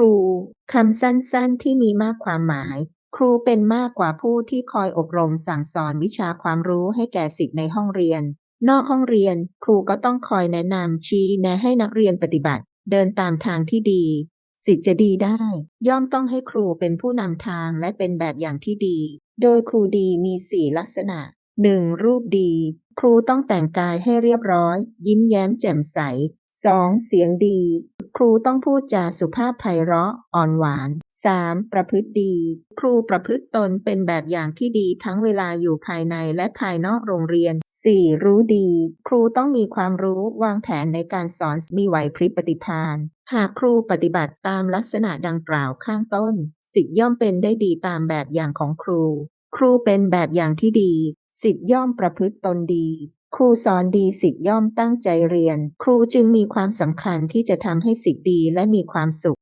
รูคำสั้นๆที่มีมากความหมาย ครูเป็นมากกว่าผู้ที่คอยอบรมสั่งสอนวิชาความรู้ให้แก่สิทธิ์ในห้องเรียน นอกห้องเรียน ครูก็ต้องคอยแนะนำชี้แนะให้นักเรียนปฏิบัติ เดินตามทางที่ดี สิทธิ์จะดีได้ ย่อมต้องให้ครูเป็นผู้นำทางและเป็นแบบอย่างที่ดี โดยครูดีมีสี่ลักษณะ 1. รูปดี ครูต้องแต่งกายให้เรียบร้อย ยิ้มแย้มแจ่มใส 2. เสียงดี ครูต้องพูดจาสุภาพไพเราะอ่อนหวาน 3. ประพฤติดี ครูประพฤติตนเป็นแบบอย่างที่ดีทั้งเวลาอยู่ภายในและภายนอกโรงเรียน 4. รู้ดี ครูต้องมีความรู้วางแผนในการสอนมีไหวพริบปฏิภาณหากครูปฏิบัติตามลักษณะดังกล่าวข้างต้นสิทธิ์ย่อมเป็นได้ดีตามแบบอย่างของครู ครูเป็นแบบอย่างที่ดี สิทธิ์ย่อมประพฤติตนดี ครูสอนดีสิทธิ์ย่อมตั้งใจเรียน ครูจึงมีความสำคัญที่จะทำให้สิทธิ์ดีและมีความสุข